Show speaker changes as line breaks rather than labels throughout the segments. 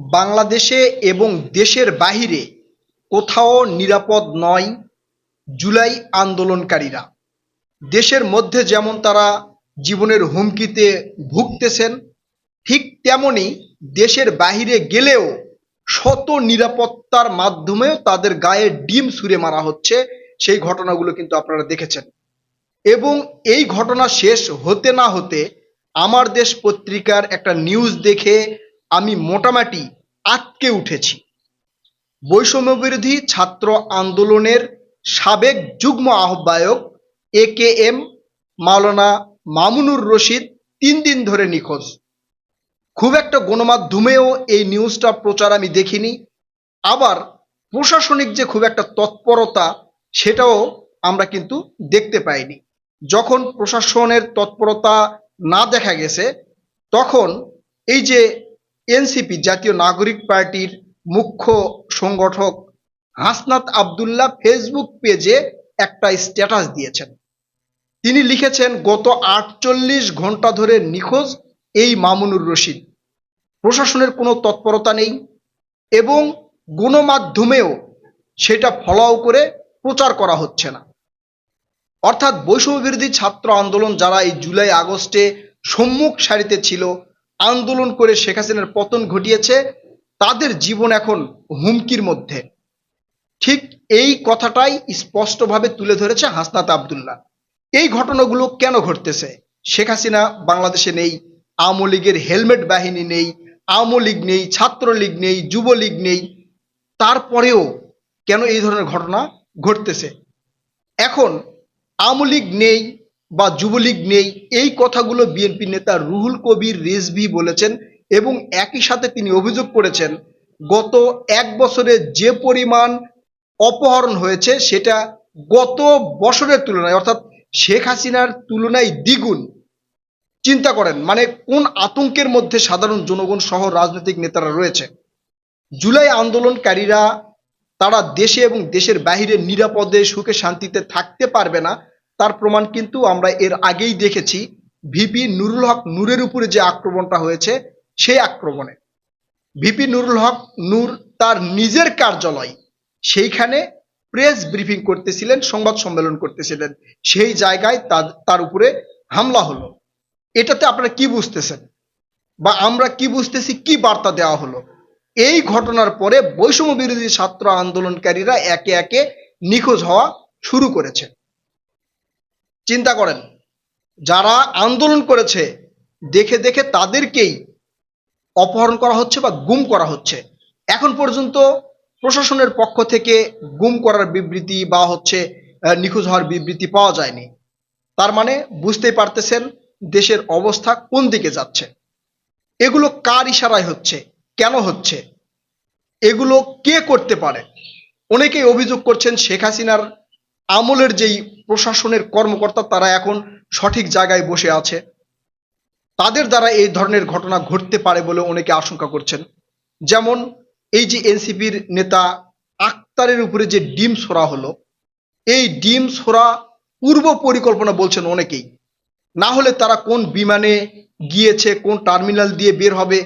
বাংলাদেশে এবং দেশের বাহিরে কোথাও নিরাপদ নয় জুলাই আন্দোলনকারীরা। দেশের মধ্যে যেমন তারা জীবনের হুমকিতে ভুগতেছেন, ঠিক তেমনি দেশের বাহিরে গেলেও শত নিরাপত্তার মাধ্যমেও তাদের গায়ে ডিম ছুঁড়ে মারা হচ্ছে, সেই ঘটনাগুলো কিন্তু আপনারা দেখেছেন। এবং এই ঘটনা শেষ হতে না হতে আমার দেশ পত্রিকার একটা নিউজ দেখে আমি মোটামুটি আটকে উঠেছি। বৈষম্য বিরোধী ছাত্র আন্দোলনের সাবেক যুগ্ম আহ্বায়ক A K M Maulana Mamunur Rashid তিন দিন ধরে নিখোঁজ। খুব একটা গণমাধ্যমেও এই নিউজটা প্রচার আমি দেখিনি। আবার প্রশাসনিক যে খুব একটা তৎপরতা, সেটাও আমরা কিন্তু দেখতে পাইনি। যখন প্রশাসনের তৎপরতা না দেখা গেছে, তখন এই যে এনসিপি জাতীয় নাগরিক পার্টির মুখ্য সংগঠক হাসনাত আবদুল্লাহ ফেসবুক পেজে একটা স্ট্যাটাস দিয়েছেন। তিনি লিখেছেন, গত আটচল্লিশ ঘণ্টা ধরে নিখোঁজ এই মামুনুর রশিদ। প্রশাসনের কোনো তৎপরতা নেই এবং গণমাধ্যমেও সেটা ফলাও করে প্রচার করা হচ্ছে না। অর্থাৎ বৈষম্য বিরোধী ছাত্র আন্দোলন যারা এই জুলাই আগস্টে সম্মুখ সারিতে ছিল আন্দোলন করে শেখ হাসিনার পতন ঘটিয়েছে, তাদের জীবন এখন হুমকির মধ্যে। ঠিক এই কথাটাই স্পষ্টভাবে তুলে ধরেছে হাসনাত আবদুল্লাহ। এই ঘটনাগুলো কেন ঘটতেছে? শেখ হাসিনা বাংলাদেশে নেই, আওয়ামী লীগের হেলমেট বাহিনী নেই, আওয়ামী লীগ নেই, ছাত্রলীগ নেই, যুবলীগ নেই। তারপরেও কেন এই ধরনের ঘটনা ঘটতেছে? এখন আওয়ামী লীগ নেই বা যুবলীগ নেই, এই কথাগুলো বিএনপি নেতা রুহুল কবির রিজভি বলেছেন এবং একই সাথে তিনি অভিযোগ করেছেন, গত এক বছরে যে পরিমাণ অপহরণ হয়েছে সেটা গত বছরের তুলনায়, অর্থাৎ শেখ হাসিনার তুলনায় দ্বিগুণ। চিন্তা করেন মানে কোন আতঙ্কের মধ্যে সাধারণ জনগণ সহ রাজনৈতিক নেতারা রয়েছে? জুলাই আন্দোলনকারীরা তারা দেশে এবং দেশের বাইরে নিরাপদে সুখে শান্তিতে থাকতে পারবে না তার প্রমাণ কিন্তু আমরা এর আগেই দেখেছি। ভিপি নুরুল হক নূরের উপরে যে আক্রমণটা হয়েছে, সেই আক্রমণে। ভিপি নুরুল হক নূর তার নিজের কার্যালয়, সেইখানে প্রেস ব্রিফিং করতেছিলেন, সংবাদ সম্মেলন করতেছিলেন। সেই জায়গায় তার- উপরে হামলা হলো। এটাতে আপনারা কি বুঝতেছেন? বা আমরা কি বুঝতেছি, কি বার্তা দেওয়া হলো? এই ঘটনার পরে বৈষম্য বিরোধী ছাত্র আন্দোলনকারীরা একে একে নিখোঁজ হওয়া শুরু করেছে। চিন্তা করেন। যারা আন্দোলন করেছে, দেখে দেখে তাদেরকেই অপহরণ করা হচ্ছে বা গুম করা হচ্ছে। এখন পর্যন্ত প্রশাসনের পক্ষ থেকে গুম করার বিবৃতি বা হচ্ছে নিখোঁজ হওয়ার বিবৃতি পাওয়া যায়নি। তার মানে বুঝতেই পারতেছেন দেশের অবস্থা কোন দিকে যাচ্ছে। এগুলো কার ইশারায় হচ্ছে? কেন হচ্ছে? এগুলো কে করতে পারে? অনেকেই অভিযোগ করছেন শেখ হাসিনার আমলের যেই প্রশাসনের কর্মকর্তা, তারা এখন সঠিক জায়গায় বসে আছে। তাদের দ্বারা এই ধরনের ঘটনা ঘটতে পারে বলে অনেকে আশঙ্কা করছেন। যেমন এই যে এনসিপির নেতা আক্তারের উপরে যে ডিম ছোড়া হলো, এই ডিম ছোড়া পূর্ব পরিকল্পনা বলছেন অনেকেই। না হলে তারা কোন বিমানে গিয়েছে, কোন টার্মিনাল দিয়ে বের হবে,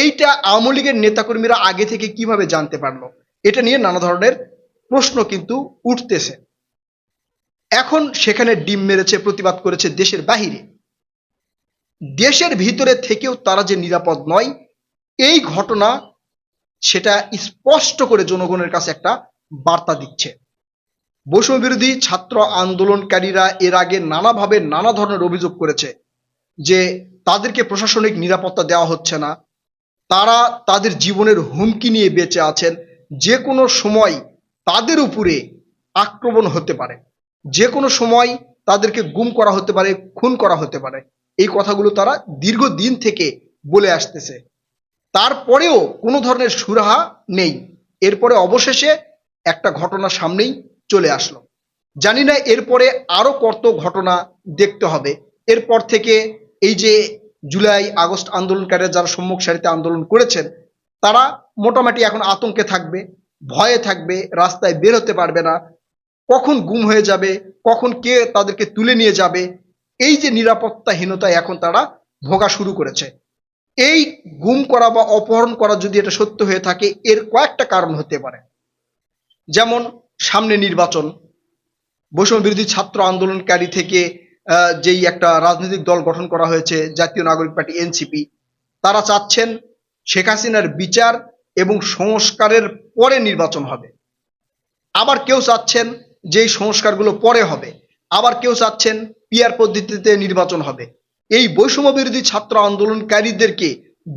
এইটা আওয়ামী লীগের নেতাকর্মীরা আগে থেকে কীভাবে জানতে পারল, এটা নিয়ে নানা ধরনের প্রশ্ন কিন্তু উঠতেছে। এখন সেখানে ডিম মেরেছে, প্রতিবাদ করেছে দেশের বাহিরে। দেশের ভিতরে থেকেও তারা যে নিরাপদ নয়, এই ঘটনা সেটা স্পষ্ট করে জনগণের কাছে একটা বার্তা দিচ্ছে। বৈষম্য বিরোধী ছাত্র আন্দোলনকারীরা এর আগে নানাভাবে নানা ধরনের অভিযোগ করেছে যে তাদেরকে প্রশাসনিক নিরাপত্তা দেওয়া হচ্ছে না। তারা তাদের জীবনের হুমকি নিয়ে বেঁচে আছেন। যে কোনো সময় তাদের উপরে আক্রমণ হতে পারে। যে কোনো সময় তাদেরকে গুম করা হতে পারে, খুন করা হতে পারে। এই কথাগুলো তারা দীর্ঘদিন থেকে বলে আসতেছে। তারপরেও কোনো ধরনের সুরাহা নেই। এরপরে অবশেষে একটা ঘটনা সামনেই চলে আসলো। জানি না এরপরে আরও কত ঘটনা দেখতে হবে। এরপর থেকে এই যে জুলাই, আগস্ট আন্দোলনকারীরা যারা সম্মুখ সারিতে আন্দোলন করেছেন, তারা মোটামুটি এখন আতঙ্কে থাকবে, ভয়ে থাকবে, রাস্তায় বের হতে পারবে না। কখন গুম হয়ে যাবে, কখন কে তাদেরকে তুলে নিয়ে যাবে, এই যে নিরাপত্তাহীনতায় এখন তারা ভোগা শুরু করেছে। এই গুম করা বা অপহরণ করা যদি এটা সত্য হয়ে থাকে, এর কয়েকটা কারণ হতে পারে। যেমন, সামনে নির্বাচন। বৈষম্য বিরোধী ছাত্র আন্দোলনকারী থেকে যেই একটা রাজনৈতিক দল গঠন করা হয়েছে, জাতীয় নাগরিক পার্টি এনসিপি, তারা চাচ্ছেন শেখ হাসিনার বিচার এবং সংস্কারের পরে নির্বাচন হবে। আবার কেউ চাচ্ছেন যে এই সংস্কারগুলো পরে হবে, আবার কেউ চাচ্ছেন পিয়ার পদ্ধতিতে নির্বাচন হবে। এই বৈষম্য বিরোধী ছাত্র আন্দোলনকারীদেরকে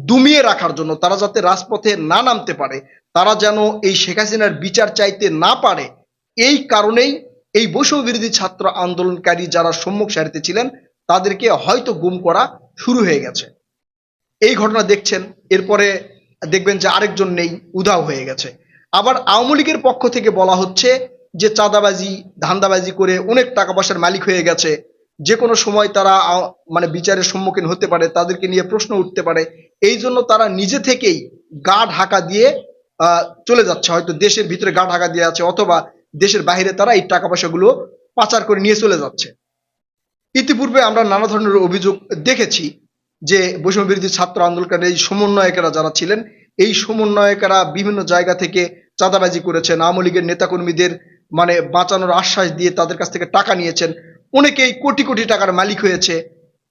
দুমিয়ে রাখার জন্য তারা যাতে রাজপথে না নামতে পারে, তারা যেন এই শেখ হাসিনার বিচার চাইতে না পারে, এই কারণেই এই বৈষম্য বিরোধী ছাত্র আন্দোলনকারী যারা সম্মুখ সারিতে ছিলেন, তাদেরকে হয়তো গুম করা শুরু হয়ে গেছে। এই ঘটনা দেখছেন, এরপরে দেখবেন যে আরেকজন নেই, উধাও হয়ে গেছে। আবার আওয়ামী লীগের পক্ষ থেকে বলা হচ্ছে যে চাঁদাবাজি, ধান্দাবাজি করে অনেক টাকা পয়সার মালিক হয়ে গেছে, যে কোনো সময় তারা মানে বিচারের সম্মুখীন হতে পারে, তাদেরকে নিয়ে প্রশ্ন উঠতে পারে, এই জন্য তারা নিজে থেকেই গা ঢাকা দিয়ে চলে যাচ্ছে। হয়তো দেশের ভিতরে গা ঢাকা দিয়ে আছে, অথবা দেশের বাইরে তারা এই টাকা পয়সাগুলো পাচার করে নিয়ে চলে যাচ্ছে। ইতিপূর্বে আমরা নানা ধরনের অভিযোগ দেখেছি যে বৈষম্য বিরোধী ছাত্র আন্দোলনের এই সমন্বয়কেরা যারা ছিলেন, এই সমন্বয়কেরা বিভিন্ন জায়গা থেকে চাঁদাবাজি করেছেন। আওয়ামী লীগের নেতাকর্মীদের মানে বাঁচানোর আশ্বাস দিয়ে তাদের কাছ থেকে টাকা নিয়েছেন। অনেকেই কোটি কোটি টাকার মালিক হয়েছে।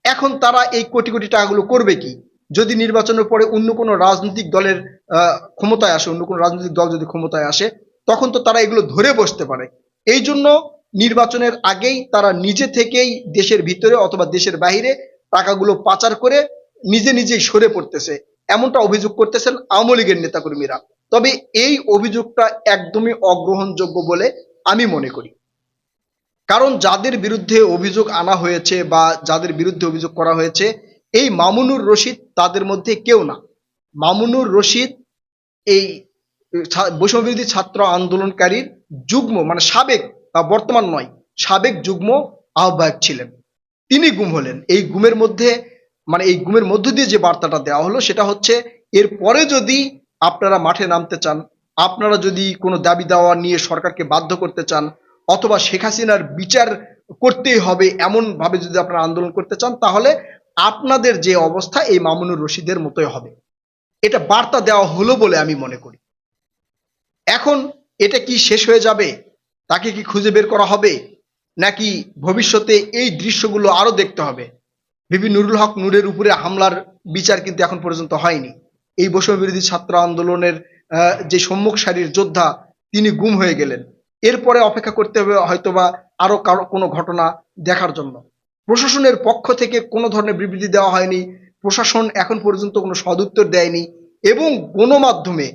এখন তারা এই কোটি কোটি টাকাগুলো করবে কি? যদি নির্বাচনের পরে অন্য কোনো রাজনৈতিক দলের ক্ষমতায় আসে, অন্য কোনো রাজনৈতিক দল যদি ক্ষমতায় আসে, তখন তো তারা এগুলো ধরে বসতে পারে। এই জন্য নির্বাচনের আগেই তারা নিজে থেকেই দেশের ভিতরে অথবা দেশের বাইরে টাকাগুলো পাচার করে নিজে নিজেই সরে পড়তেছে। এমনটা অভিযোগ করতেছেন আওয়ামী লীগের নেতাকর্মীরা। তবে এই অভিযোগটা একদমই অগ্রহণযোগ্য বলে আমি মনে করি। কারণ যাদের বিরুদ্ধে অভিযোগ আনা হয়েছে বা যাদের বিরুদ্ধে অভিযোগ করা হয়েছে, এই মামুনুর রশিদ তাদের মধ্যে কেউ না। মামুনুর রশিদ এই ছা- বৈষম্য বিরোধী ছাত্র আন্দোলনকারীর যুগ্ম মানে সাবেক বা বর্তমান নয়, সাবেক যুগ্ম আহ্বায়ক ছিলেন। তিনি গুম হলেন। এই গুমের মধ্যে মানে এই গুমের মধ্য দিয়ে যে বার্তাটা দেওয়া হলো সেটা হচ্ছে, এরপরে যদি আপনারা মাঠে নামতে চান আপনারা যদি কোনো দাবি দাওয়া নিয়ে সরকারকে বাধ্য করতে চান, অথবা শেখ হাসিনার বিচার করতেই হবে এমন ভাবে যদি আপনারা আন্দোলন করতে চান, তাহলে আপনাদের যে অবস্থা, এই মামুনুর রশিদের মতোই হবে। এটা বার্তা দেওয়া হলো বলে আমি মনে করি। এখন এটা কি শেষ হয়ে যাবে? তাকে কি খুঁজে বের করা হবে? নাকি ভবিষ্যতে এই দৃশ্যগুলো আরও দেখতে হবে? বিবি নুরুল হক নূরের উপরে হামলার বিচার কিন্তু এখন পর্যন্ত হয়নি। এই বৈষম্য বিরোধী ছাত্র আন্দোলনের যে সম্মুখ সারির যোদ্ধা, তিনি গুম হয়ে গেলেন। এরপরে অপেক্ষা করতে হবে হয়তোবা আরও কারও কোনো ঘটনা দেখার জন্য। প্রশাসনের পক্ষ থেকে কোনো ধরনের বিবৃতি দেওয়া হয়নি। প্রশাসন এখন পর্যন্ত কোনো সদুত্তর দেয়নি এবং গণমাধ্যমে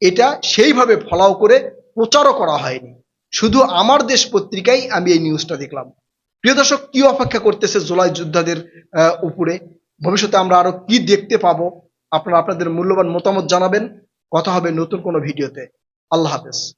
এটা সেইভাবে ফলাও করে প্রচারও করা হয়নি। শুধু আমার দেশ পত্রিকায় আমি এই নিউজটা দেখলাম। প্রিয় দর্শক, কি অপেক্ষা করতেছে জুলাই যোদ্ধাদের উপরে? ভবিষ্যতে আমরা আরও কি দেখতে পাবো? আপনারা আপনাদের মূল্যবান মতামত জানাবেন। কথা হবে নতুন কোনো ভিডিওতে। আল্লাহ হাফেজ।